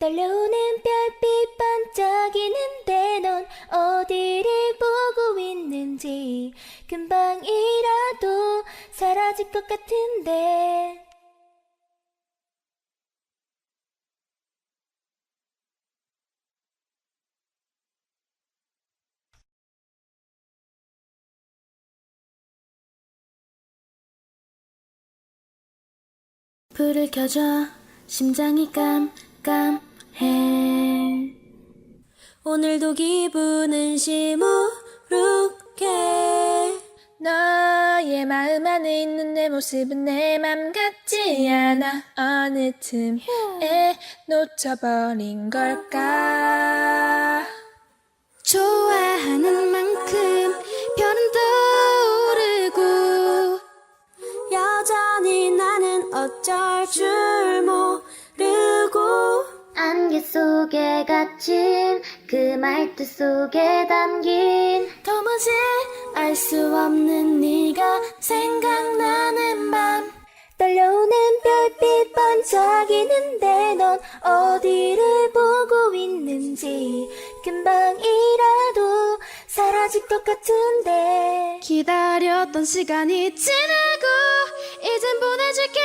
떨려오는 별빛 반짝이는데 넌 어디를 보고 있는지 금방이라도 사라질 것 같은데. 불을 켜줘. 심장이 깜깜 해. 오늘도 기분은 시무룩해. 너의 마음 안에 있는 내 모습은 내 맘 같지 않아. 어느 틈에 놓쳐버린 걸까? 좋아하는 만큼 별은 떠오르고 여전히 나는 어쩔 줄 안개 속에 갇힌 그 말투 속에 담긴 도무지 알 수 없는 네가 생각나는 밤. 떨려오는 별빛 반짝이는데 넌 어디를 보고 있는지 금방이라도 사라질 것 같은데. 기다렸던 시간이 지나고 이젠 보내줄게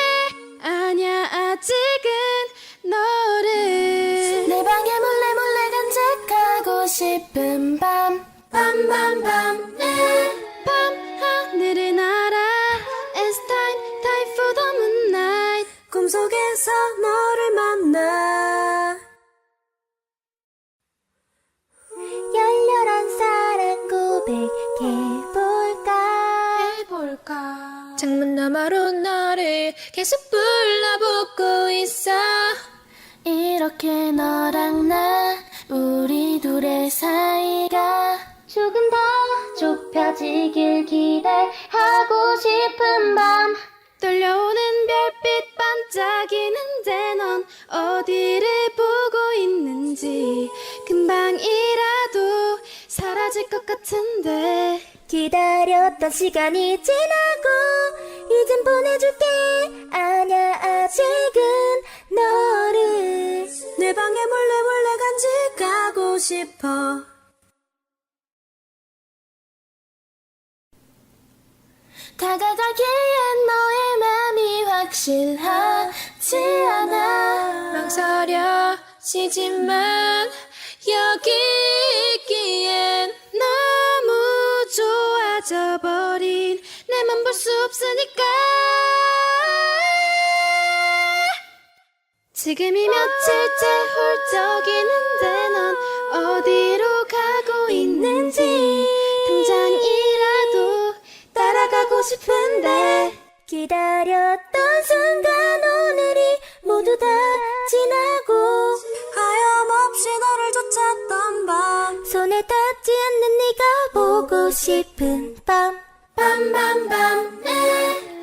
싶은 밤 밤밤밤 밤 하늘을 날아 It's time time for the moonlight 꿈속에서 너를 만나. 열렬한 사랑 고백해볼까? 해볼까? 창문 너머로 너를 계속 불러보고 있어. 이렇게 너랑 나 둘의 사이가 조금 더 좁혀지길 기대하고 싶은 밤. 떨려오는 별빛 반짝이는데 넌 어디를 보고 있는지 금방이라도 사라질 것 같은데. 기다렸던 시간이 지나고 이젠 보내줄게. 아냐 아직은 싶어. 다가가기엔 너의 맘이 확실하지 않아. 망설여지지만 여기 있기엔 너무 좋아져 버린 내 맘 볼 수 없으니까. 지금이 며칠째 훌쩍이는데 넌 어디로 가고 있는지 당장이라도 따라가고 싶은데 기다렸던 순간 오늘이 모두 다 지나고 하염없이 너를 쫓았던 밤. 손에 닿지 않는 네가 보고 싶은 밤. 밤밤밤. 네.